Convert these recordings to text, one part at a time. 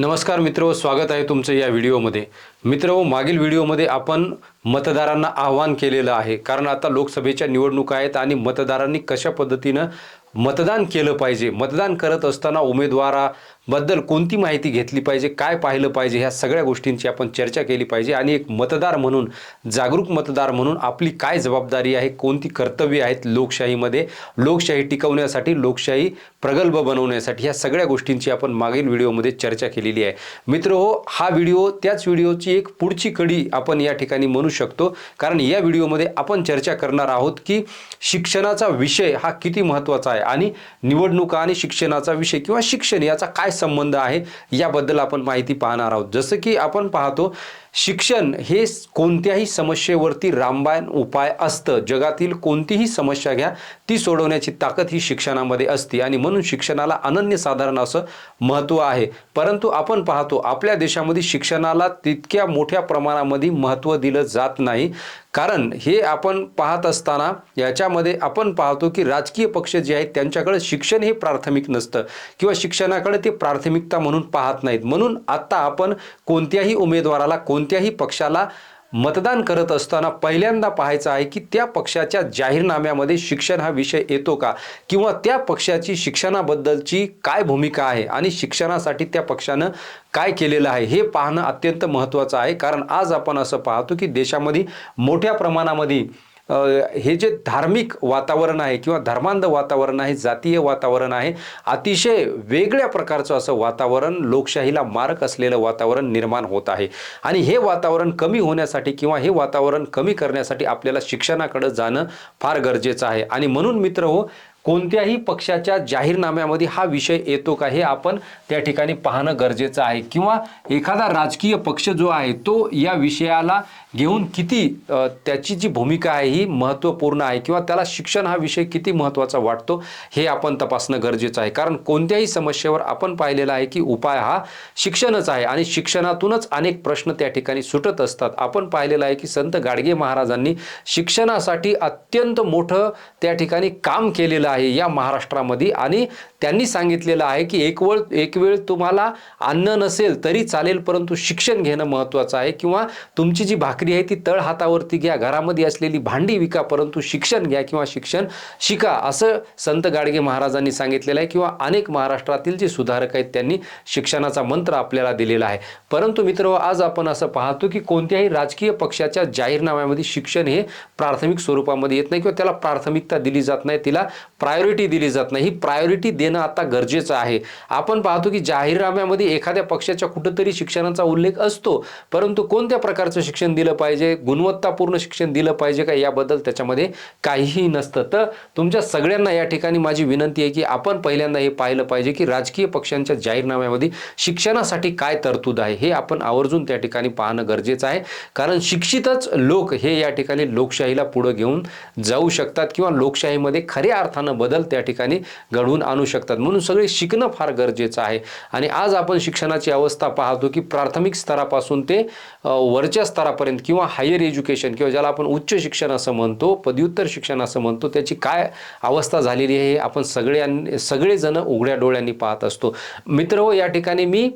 नमस्कार मित्र स्वागत आहे तुमचं या व्हिडिओमध्ये. मित्र मागील व्हिडिओमध्ये आपण मतदारांना आव्हान केलेलं आहे. कारण आता लोकसभेच्या निवडणुका आहेत आणि मतदारांनी कशा पद्धतीनं मतदान केलं पाहिजे? मतदान करत असताना उमेदवारा बद्दल कोणती माहिती घेतली पाहिजे काय पाहिलं पाहिजे ह्या सगळ्या गोष्टींची आपण चर्चा केली पाहिजे. आणि एक मतदार म्हणून जागरूक मतदार म्हणून आपली काय जबाबदारी आहे कोणती कर्तव्ये आहेत लोकशाहीमध्ये लोकशाही टिकवण्यासाठी लोकशाही प्रगल्भ बनवण्यासाठी ह्या सगळ्या गोष्टींची आपण मागील व्हिडिओमध्ये चर्चा केलेली आहे. मित्र हो हा व्हिडिओ त्याच व्हिडिओची एक पुढची कडी आपण या ठिकाणी म्हणू शकतो. कारण या व्हिडिओमध्ये आपण चर्चा करणार आहोत की शिक्षणाचा विषय हा किती महत्त्वाचा आहे आणि निवडणुका आणि शिक्षणाचा विषय किंवा शिक्षण याचा काय संबंध आहे याबद्दल आपण माहिती पाहणार आहोत. जसं की आपण पाहतो शिक्षण हे कोणत्याही समस्येवरती रामबाण उपाय असतं. जगातील कोणतीही समस्या घ्या ती सोडवण्याची ताकद ही शिक्षणामध्ये असते. आणि म्हणून शिक्षणाला अनन्यसाधारण असं महत्त्व आहे. परंतु आपण पाहतो आपल्या देशामध्ये शिक्षणाला तितक्या मोठ्या प्रमाणामध्ये महत्त्व दिलं जात नाही. कारण हे आपण पाहत असताना याच्यामध्ये आपण पाहतो की राजकीय पक्ष जे आहेत त्यांच्याकडे शिक्षण हे प्राथमिक नसतं. किंवा शिक्षणाकडे ते प्राथमिकता म्हणून पाहत नाहीत. म्हणून आत्ता आपण कोणत्याही उमेदवाराला कोण कोणत्याही पक्षाला मतदान करत असताना पहिल्यांदा पाहायचं आहे की त्या पक्षाच्या जाहीरनाम्यामध्ये शिक्षण हा विषय येतो का? किंवा त्या पक्षाची शिक्षणाबद्दलची काय भूमिका आहे? आणि शिक्षणासाठी त्या पक्षानं काय केलेलं आहे? हे पाहणं अत्यंत महत्त्वाचं आहे. कारण आज आपण असं पाहतो की देशामध्ये मोठ्या प्रमाणामध्ये हे जे धार्मिक वातावरण आहे किंवा धर्मांध वातावरण आहे जातीय वातावरण आहे अतिशय वेगळ्या प्रकारचं असं वातावरण लोकशाहीला मारक असलेलं वातावरण निर्माण होत आहे. आणि हे वातावरण कमी होण्यासाठी किंवा हे वातावरण कमी करण्यासाठी आपल्याला शिक्षणाकडे जाणं फार गरजेचं आहे. आणि म्हणून मित्र हो कोणत्याही पक्षाच्या जाहीरनाम्यामध्ये हा विषय येतो का हे आपण त्या ठिकाणी पाहणं गरजेचं आहे. किंवा एखादा राजकीय पक्ष जो आहे तो या विषयाला घेऊन किती त्याची जी भूमिका आहे ही महत्त्वपूर्ण आहे किंवा त्याला शिक्षण हा विषय किती महत्त्वाचा वाटतो हे आपण तपासणं गरजेचं आहे. कारण कोणत्याही समस्येवर आपण पाहिलेलं आहे की उपाय हा शिक्षणच आहे आणि शिक्षणातूनच अनेक प्रश्न त्या ठिकाणी सुटत असतात. आपण पाहिलेलं आहे की संत गाडगे महाराजांनी शिक्षणासाठी अत्यंत मोठं त्या ठिकाणी काम केलेलं आहे या महाराष्ट्रामध्ये आणि त्यांनी सांगितलेलं आहे की एक वेळ एक वेळ तुम्हाला अन्न नसेल तरी चालेल परंतु शिक्षण घेणं महत्त्वाचं आहे किंवा तुमची जी भाकरी आहे ती तळ हातावरती घ्या. घरामध्ये असलेली भांडी विका परंतु शिक्षण घ्या किंवा शिक्षण शिका असं संत गाडगे महाराजांनी सांगितलेलं आहे किंवा अनेक महाराष्ट्रातील जे सुधारक आहेत त्यांनी शिक्षणाचा मंत्र आपल्याला दिलेला आहे. परंतु मित्र आज आपण असं पाहतो की कोणत्याही राजकीय पक्षाच्या जाहीरनाम्यामध्ये शिक्षण हे प्राथमिक स्वरूपामध्ये येत नाही किंवा त्याला प्राथमिकता दिली जात नाही तिला प्रायोरिटी दिली जात नाही. ही प्रायोरिटी देणं आता गरजेचं आहे. आपण पाहतो की जाहीरनाम्यामध्ये एखाद्या पक्षाच्या कुठंतरी शिक्षणाचा उल्लेख असतो परंतु कोणत्या प्रकारचं शिक्षण दिलं पाहिजे गुणवत्तापूर्ण शिक्षण दिलं पाहिजे का याबद्दल त्याच्यामध्ये काहीही नसतं. तर तुमच्या सगळ्यांना या ठिकाणी माझी विनंती आहे की आपण पहिल्यांदा हे पाहिलं पाहिजे की राजकीय पक्षांच्या जाहीरनाम्यामध्ये शिक्षणासाठी काय तरतूद आहे हे आपण आवर्जून त्या ठिकाणी पाहणं गरजेचं आहे. कारण शिक्षितच लोक हे या ठिकाणी लोकशाहीला पुढं घेऊन जाऊ शकतात किंवा लोकशाहीमध्ये खऱ्या अर्थानं बदल त्या ठिकाणी घडवून आणू शकतात. म्हणून सगळे शिकणं फार गरजेचं आहे. आणि आज आपण शिक्षणाची अवस्था पाहतो की प्राथमिक स्तरापासून ते वरच्या स्तरापर्यंत किंवा हायर एज्युकेशन किंवा ज्याला आपण उच्च शिक्षण असं म्हणतो पदव्युत्तर शिक्षण असं म्हणतो त्याची काय अवस्था झालेली आहे हे आपण सगळ्यांनी सगळेजण उघड्या डोळ्यांनी पाहत असतो. मित्र हो या ठिकाणी मी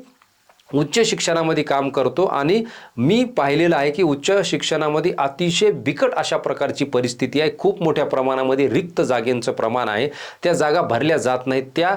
उच्च शिक्षणामध्ये काम करतो आणि मी पाहिलेलं आहे की उच्च शिक्षणामध्ये अतिशय बिकट अशा प्रकारची परिस्थिती आहे. खूप मोठ्या प्रमाणामध्ये रिक्त जागेंचं प्रमाण आहे. त्या जागा भरल्या जात नाहीत. त्या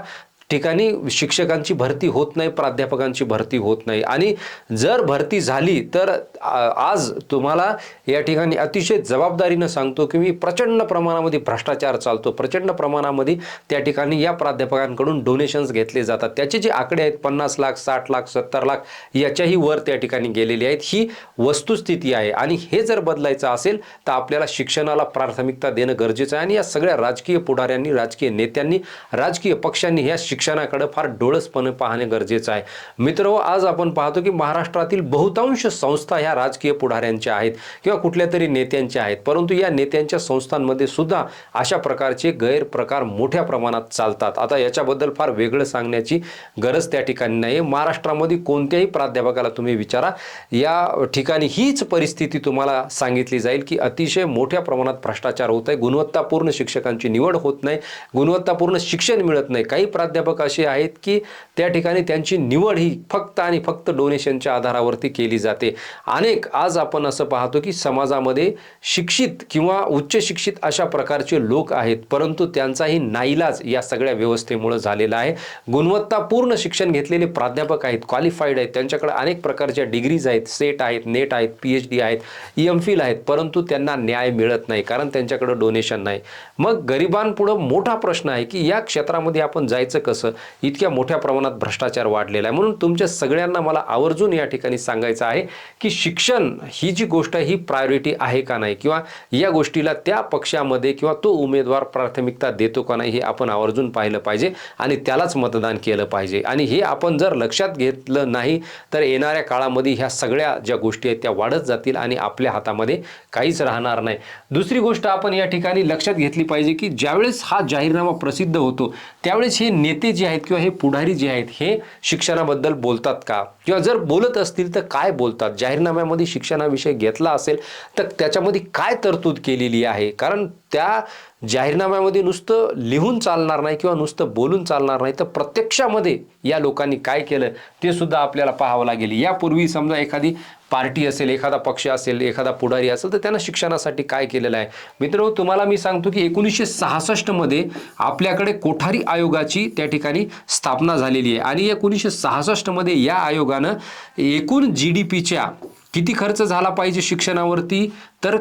ठिकाणी शिक्षकांची भरती होत नाही प्राध्यापकांची भरती होत नाही. आणि जर भरती झाली तर आज तुम्हाला या ठिकाणी अतिशय जबाबदारीनं सांगतो की मी प्रचंड प्रमाणामध्ये भ्रष्टाचार चालतो. प्रचंड प्रमाणामध्ये त्या ठिकाणी या प्राध्यापकांकडून डोनेशन्स घेतले जातात. त्याचे जे आकडे आहेत पन्नास लाख साठ लाख सत्तर लाख याच्याही वर त्या ठिकाणी गेलेले आहेत. ही वस्तुस्थिती आहे. आणि हे जर बदलायचं असेल तर आपल्याला शिक्षणाला प्राथमिकता देणं गरजेचं आहे. आणि या सगळ्या राजकीय पुढाऱ्यांनी राजकीय नेत्यांनी राजकीय पक्षांनी या शिक्षणाकडे फार डोळसपणे पाहणे गरजेचं आहे. मित्र आज आपण पाहतो की महाराष्ट्रातील बहुतांश संस्था ह्या राजकीय पुढाऱ्यांच्या आहेत किंवा कुठल्या तरी नेत्यांच्या आहेत. परंतु या नेत्यांच्या संस्थांमध्ये सुद्धा अशा प्रकारचे गैरप्रकार मोठ्या प्रमाणात चालतात. आता याच्याबद्दल फार वेगळं सांगण्याची गरज त्या ठिकाणी नाही महाराष्ट्रामध्ये कोणत्याही प्राध्यापकाला तुम्ही विचारा. या ठिकाणी हीच परिस्थिती तुम्हाला सांगितली जाईल की अतिशय मोठ्या प्रमाणात भ्रष्टाचार होत आहे. गुणवत्तापूर्ण शिक्षकांची निवड होत नाही. गुणवत्तापूर्ण शिक्षण मिळत नाही. काही प्राध्यापक प्राध्यापक असे आहेत की त्या ठिकाणी त्यांची निवड ही फक्त आणि फक्त डोनेशनच्या आधारावरती केली जाते. अनेक आज आपण असं पाहतो की समाजामध्ये शिक्षित किंवा उच्च शिक्षित अशा प्रकारचे लोक आहेत परंतु त्यांचाही नाईलाज या सगळ्या व्यवस्थेमुळे झालेला आहे. गुणवत्तापूर्ण शिक्षण घेतलेले प्राध्यापक आहेत क्वालिफाईड आहेत त्यांच्याकडे अनेक प्रकारच्या डिग्रीज आहेत सेट आहेत नेट आहेत पी एच डी आहेत एम फिल आहेत परंतु त्यांना न्याय मिळत नाही कारण त्यांच्याकडे डोनेशन नाही. मग गरिबांपुढं मोठा प्रश्न आहे की या क्षेत्रामध्ये आपण जायचं कसं? इतक्या मोठ्या प्रमाणात भ्रष्टाचार वाढलेला आहे. म्हणून तुमच्या सगळ्यांना मला आवर्जून या ठिकाणी सांगायचं आहे की शिक्षण ही जी गोष्ट आहे ही प्रायोरिटी आहे का नाही? किंवा या गोष्टीला त्या पक्षामध्ये किंवा तो उमेदवार प्राथमिकता देतो का नाही हे आपण आवर्जून पाहिलं पाहिजे आणि त्यालाच मतदान केलं पाहिजे. आणि हे आपण जर लक्षात घेतलं नाही तर येणाऱ्या काळामध्ये ह्या सगळ्या ज्या गोष्टी आहेत त्या वाढत जातील आणि आपल्या हातामध्ये काहीच राहणार नाही. दुसरी गोष्ट आपण या ठिकाणी लक्षात घेतली पाहिजे की ज्यावेळेस हा जाहीरनामा प्रसिद्ध होतो त्यावेळेस हे नेते जे आहेत किंवा हे पुढारी जे आहेत हे शिक्षणाबद्दल बोलतात का? किंवा जर बोलत असतील तर काय बोलतात? जाहीरनाम्यामध्ये शिक्षणाविषयी घेतला असेल तर त्याच्यामध्ये काय तरतूद केलेली आहे? कारण त्या जाहीरनाम्यामध्ये नुसतं लिहून चालणार नाही किंवा नुसतं बोलून चालणार नाही तर प्रत्यक्षामध्ये या लोकांनी काय केलं ते सुद्धा आपल्याला पाहावं लागेल. यापूर्वी समजा एखादी पार्टी असेल एखादा पक्ष असेल एखादा पुढारी असेल तर त्यांना शिक्षणासाठी काय केलेलं आहे? मित्र तुम्हाला मी सांगतो की एकोणीसशे सहासष्टमध्ये आपल्याकडे कोठारी आयोगाची त्या ठिकाणी स्थापना झालेली आहे. आणि एकोणीसशे सहासष्टमध्ये या आयोगानं एकूण जी डी पीच्या किती खर्च झाला पाहिजे शिक्षणावरती? तर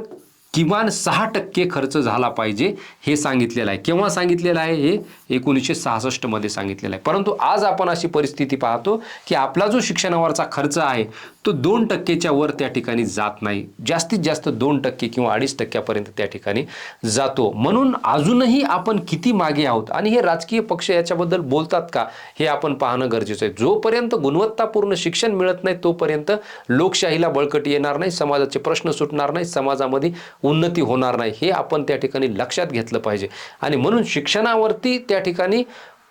किमान सहा टक्के खर्च झाला पाहिजे हे सांगितलेलं आहे. केव्हा सांगितलेलं आहे हे? एकोणीसशे सहासष्टमध्ये सांगितलेलं आहे. परंतु आज आपण अशी परिस्थिती पाहतो की आपला जो शिक्षणावरचा खर्च आहे तो दोन टक्केच्या वर त्या ठिकाणी जात नाही. जास्तीत जास्त दोन टक्के किंवा अडीच टक्क्यापर्यंत त्या ठिकाणी जातो. म्हणून अजूनही आपण किती मागे आहोत? आणि हे राजकीय पक्ष याच्याबद्दल बोलतात का? हे आपण पाहणं गरजेचं आहे. जोपर्यंत गुणवत्तापूर्ण शिक्षण मिळत नाही तोपर्यंत लोकशाहीला बळकटी येणार नाही समाजाचे प्रश्न सुटणार नाही समाजामध्ये उन्नती होणार नाही हे आपण त्या ठिकाणी लक्षात घेतलं पाहिजे. आणि म्हणून शिक्षणावरती त्या ठिकाणी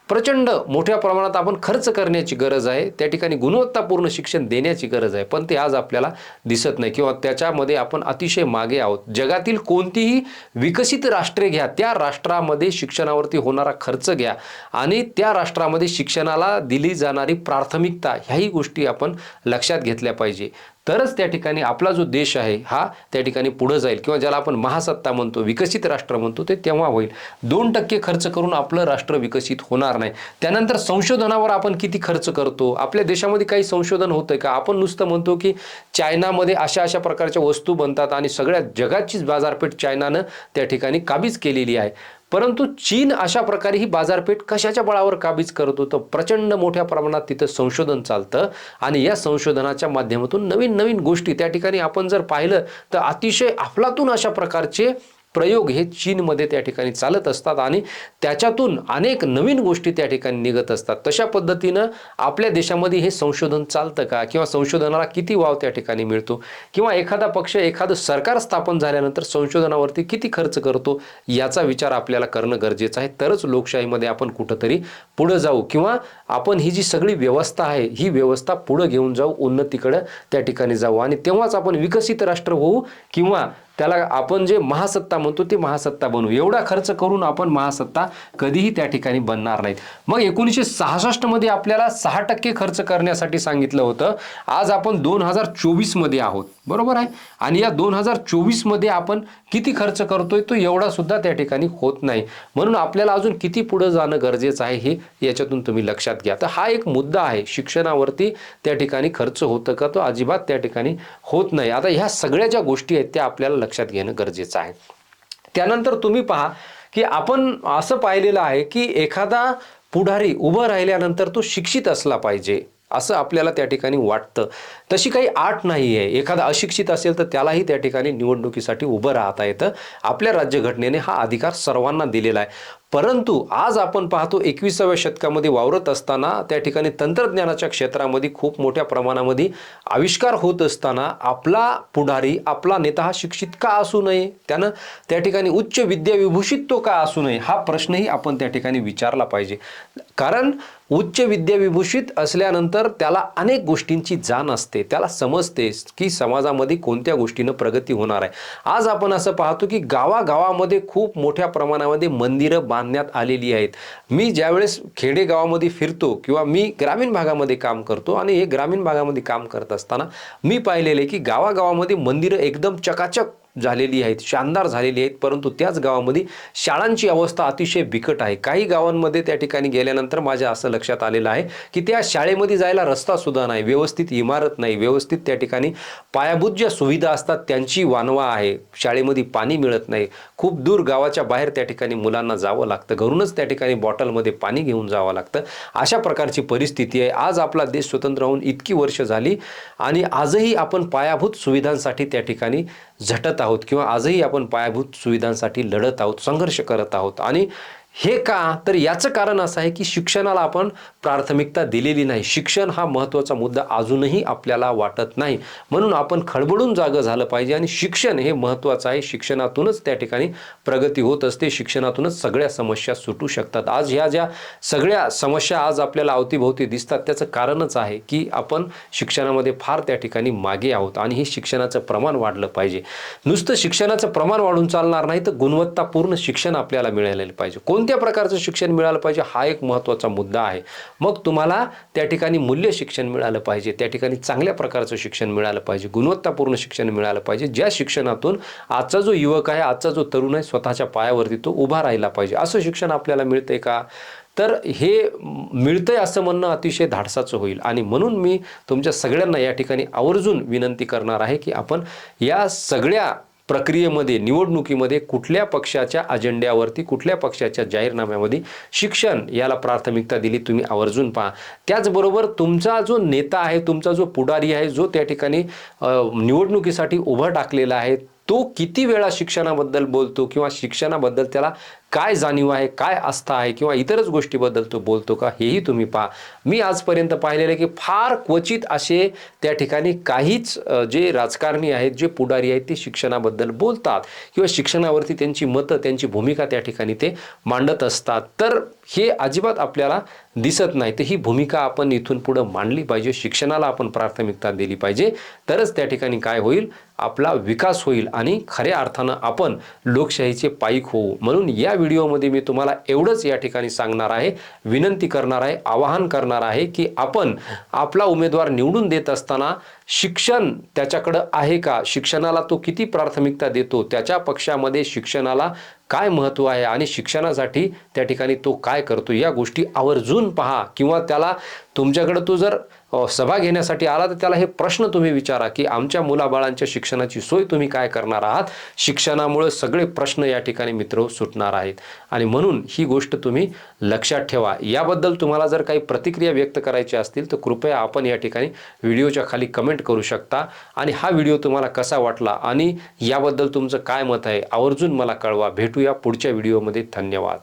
प्रचंड मोठ्या प्रमाणात आपण खर्च करण्याची गरज आहे त्या ठिकाणी गुणवत्तापूर्ण शिक्षण देण्याची गरज आहे पण ते आज आपल्याला दिसत नाही किंवा त्याच्यामध्ये आपण अतिशय मागे आहोत. जगातील कोणतीही विकसित राष्ट्रे घ्या त्या राष्ट्रामध्ये शिक्षणावरती होणारा खर्च घ्या आणि त्या राष्ट्रामध्ये शिक्षणाला दिली जाणारी प्राथमिकता ह्याही गोष्टी आपण लक्षात घेतल्या पाहिजे. तरच त्या ठिकाणी आपला जो देश आहे हा त्या ठिकाणी पुढं जाईल. किंवा ज्याला आपण महासत्ता म्हणतो विकसित राष्ट्र म्हणतो ते तेव्हा होईल. दोन टक्के खर्च करून आपलं राष्ट्र विकसित होणार नाही. त्यानंतर संशोधनावर आपण किती खर्च करतो? आपल्या देशामध्ये काही संशोधन होतंय का? आपण नुसतं म्हणतो की चायनामध्ये अशा अशा प्रकारच्या वस्तू बनतात आणि सगळ्या जगाचीच बाजारपेठ चायनानं त्या ठिकाणी काबीज केलेली आहे. परंतु चीन अशा प्रकारे ही बाजारपेठ कशाच्या बळावर काबीज करत होतं? प्रचंड मोठ्या प्रमाणात तिथं संशोधन चालतं आणि या संशोधनाच्या माध्यमातून नवीन नवीन गोष्टी त्या ठिकाणी आपण जर पाहिलं तर अतिशय अफलातून अशा प्रकारचे प्रयोग हे चीनमध्ये त्या ठिकाणी चालत असतात आणि त्याच्यातून अनेक नवीन गोष्टी त्या ठिकाणी निघत असतात. तशा पद्धतीनं आपल्या देशामध्ये हे संशोधन चालतं का? किंवा संशोधनाला किती वाव त्या ठिकाणी मिळतो? किंवा एखादा पक्ष एखादं सरकार स्थापन झाल्यानंतर संशोधनावरती किती खर्च करतो? याचा विचार आपल्याला करणं गरजेचं आहे. तरच लोकशाहीमध्ये आपण कुठंतरी पुढं जाऊ किंवा आपण ही जी सगळी व्यवस्था आहे ही व्यवस्था पुढं घेऊन जाऊ उन्नतीकडं त्या ठिकाणी जाऊ. आणि तेव्हाच आपण विकसित राष्ट्र होऊ किंवा त्याला आपण जे महासत्ता म्हणतो ते महासत्ता बनवू. एवढा खर्च करून आपण महासत्ता कधीही त्या ठिकाणी बनणार नाहीत. मग एकोणीसशे सहासष्टमध्ये आपल्याला सहा टक्के खर्च करण्यासाठी सांगितलं होतं. आज आपण दोन हजार चोवीसमध्ये आहोत. बरोबर आहे? आणि या दोन हजार चोवीसमध्ये आपण किती खर्च करतोय तो एवढा सुद्धा त्या ठिकाणी होत नाही. म्हणून आपल्याला अजून किती पुढं जाणं गरजेचं आहे हे याच्यातून तुम्ही लक्षात घ्या. तर हा एक मुद्दा आहे. शिक्षणावरती त्या ठिकाणी खर्च होतं का तो अजिबात त्या ठिकाणी होत नाही. आता ह्या सगळ्या ज्या गोष्टी आहेत त्या आपल्याला लक्षात घेणं गरजेचं आहे. त्यानंतर तुम्ही पहा की आपण असं पाहिलेलं आहे की एखादा पुढारी उभं राहिल्यानंतर तो शिक्षित असला पाहिजे असं आपल्याला त्या ठिकाणी वाटतं. तशी काही आट नाही आहे एखादा अशिक्षित असेल तर त्यालाही त्या ठिकाणी निवडणुकीसाठी उभं राहता येतं. आपल्या राज्यघटनेने हा अधिकार सर्वांना दिलेला आहे. परंतु आज आपण पाहतो एकविसाव्या शतकामध्ये वावरत असताना त्या ठिकाणी तंत्रज्ञानाच्या क्षेत्रामध्ये खूप मोठ्या प्रमाणामध्ये आविष्कार होत असताना आपला पुढारी आपला नेता हा शिक्षित का असू नये? त्यानं त्या ठिकाणी उच्च विद्याविभूषित तो का असू नये? हा प्रश्नही आपण त्या ठिकाणी विचारला पाहिजे. कारण उच्च विद्याविभूषित असल्यानंतर त्याला अनेक गोष्टींची जाण असते. त्याला समजते की समाजामध्ये कोणत्या गोष्टीनं प्रगती होणार आहे. आज आपण असं पाहतो की गावागावामध्ये खूप मोठ्या प्रमाणामध्ये मंदिरं बांध आणण्यात आलेली आहेत. मी ज्यावेळेस खेडेगावामध्ये फिरतो किंवा मी ग्रामीण भागामध्ये काम करतो आणि हे ग्रामीण भागामध्ये काम करत असताना मी पाहिलेलं आहे की गावागावामध्ये मंदिरं एकदम चकाचक झालेली आहेत शानदार झालेली आहेत परंतु त्याच गावामध्ये शाळांची अवस्था अतिशय बिकट आहे. काही गावांमध्ये त्या ठिकाणी गेल्यानंतर माझ्या असं लक्षात आलेलं आहे की त्या शाळेमध्ये जायला रस्तासुद्धा नाही व्यवस्थित इमारत नाही व्यवस्थित त्या ठिकाणी पायाभूत ज्या सुविधा असतात त्यांची वानवा आहे शाळेमध्ये पाणी मिळत नाही. खूप दूर गावाच्या बाहेर त्या ठिकाणी मुलांना जावं लागतं घरूनच त्या ठिकाणी बॉटलमध्ये पाणी घेऊन जावं लागतं. अशा प्रकारची परिस्थिती आहे. आज आपला देश स्वतंत्र होऊन इतकी वर्ष झाली आणि आजही आपण पायाभूत सुविधांसाठी त्या ठिकाणी झटत आहोत किंवा आजही आपण पायाभूत सुविधांसाठी लढत आहोत संघर्ष करत आहोत आणि हे का? तर याचं कारण असं आहे की शिक्षणाला आपण प्राथमिकता दिलेली नाही. शिक्षण हा महत्त्वाचा मुद्दा अजूनही आपल्याला वाटत नाही. म्हणून आपण खडबडून जागं झालं पाहिजे आणि शिक्षण हे महत्त्वाचं आहे. शिक्षणातूनच त्या ठिकाणी प्रगती होत असते. शिक्षणातूनच सगळ्या समस्या सुटू शकतात. आज ह्या ज्या सगळ्या समस्या आज आपल्याला अवतीभोवती दिसतात त्याचं कारणच आहे की आपण शिक्षणामध्ये फार त्या ठिकाणी मागे आहोत आणि हे शिक्षणाचं प्रमाण वाढलं पाहिजे. नुसतं शिक्षणाचं प्रमाण वाढून चालणार नाही तर गुणवत्तापूर्ण शिक्षण आपल्याला मिळालेलं पाहिजे. कोण कोणत्या प्रकारचं शिक्षण मिळालं पाहिजे हा एक महत्त्वाचा मुद्दा आहे. मग तुम्हाला त्या ठिकाणी मूल्य शिक्षण मिळालं पाहिजे त्या ठिकाणी चांगल्या प्रकारचं शिक्षण मिळालं पाहिजे गुणवत्तापूर्ण शिक्षण मिळालं पाहिजे ज्या शिक्षणातून आजचा जो युवक आहे आजचा जो तरुण आहे स्वतःच्या पायावरती तो उभा राहिला पाहिजे. असं शिक्षण आपल्याला मिळतंय का? तर हे मिळतंय असं म्हणणं अतिशय धाडसाचं होईल. आणि म्हणून मी तुमच्या सगळ्यांना या ठिकाणी आवर्जून विनंती करणार आहे की आपण या सगळ्या प्रक्रियेमध्ये निवडणुकीमध्ये कुठल्या पक्षाच्या अजेंड्यावरती कुठल्या पक्षाच्या जाहीरनाम्यामध्ये शिक्षण याला प्राथमिकता दिली तुम्ही आवर्जून पहा. त्याचबरोबर तुमचा जो नेता आहे तुमचा जो पुढारी आहे जो त्या ठिकाणी निवडणुकीसाठी उभा टाकलेला आहे तो किती वेळा शिक्षणाबद्दल बोलतो किंवा शिक्षणाबद्दल त्याला काय जाणीव आहे काय आस्था आहे किंवा इतरच गोष्टीबद्दल तो बोलतो का हेही तुम्ही पहा. मी आजपर्यंत पाहिलेलं आहे की फार क्वचित असे त्या ठिकाणी काहीच जे राजकारणी आहेत जे पुढारी आहेत ते शिक्षणाबद्दल बोलतात किंवा शिक्षणावरती त्यांची मतं त्यांची भूमिका त्या ठिकाणी ते मांडत असतात. तर हे अजिबात आपल्याला दिसत नाही. तर ही भूमिका आपण इथून पुढं मांडली पाहिजे शिक्षणाला आपण प्राथमिकता दिली पाहिजे. तरच त्या ठिकाणी काय होईल? आपला विकास होईल आणि खऱ्या अर्थानं आपण लोकशाहीचे पाईक होऊ. म्हणून या व्हिडिओमध्ये मी तुम्हाला एवढंच या ठिकाणी सांगणार आहे. विनंती करणार आहे आवाहन करणार आहे की आपण आपला उमेदवार निवडून देत असताना शिक्षण त्याच्याकडं आहे का? शिक्षणाला तो किती प्राथमिकता देतो? त्याच्या पक्षामध्ये शिक्षणाला काय महत्त्व आहे आणि शिक्षणासाठी त्या ठिकाणी तो काय करतो? या गोष्टी आवर्जून पहा किंवा त्याला तुमच्याकडं तो जर सभा घेण्यासाठी आला तर त्याला हे प्रश्न तुम्ही विचारा की आमच्या मुलाबाळांच्या शिक्षणाची सोय तुम्ही काय करणार आहात? शिक्षणामुळे सगळे प्रश्न या ठिकाणी मित्र सुटणार आहेत. आणि म्हणून ही गोष्ट तुम्ही लक्षात ठेवा. याबद्दल तुम्हाला जर काही प्रतिक्रिया व्यक्त करायची असतील तर कृपया आपण या ठिकाणी व्हिडिओच्या खाली कमेंट करू शकता. आणि हा व्हिडिओ तुम्हाला कसा वाटला आणि याबद्दल तुमचं काय मत आहे आवर्जून मला कळवा. भेटूया पुढच्या व्हिडिओमध्ये. धन्यवाद.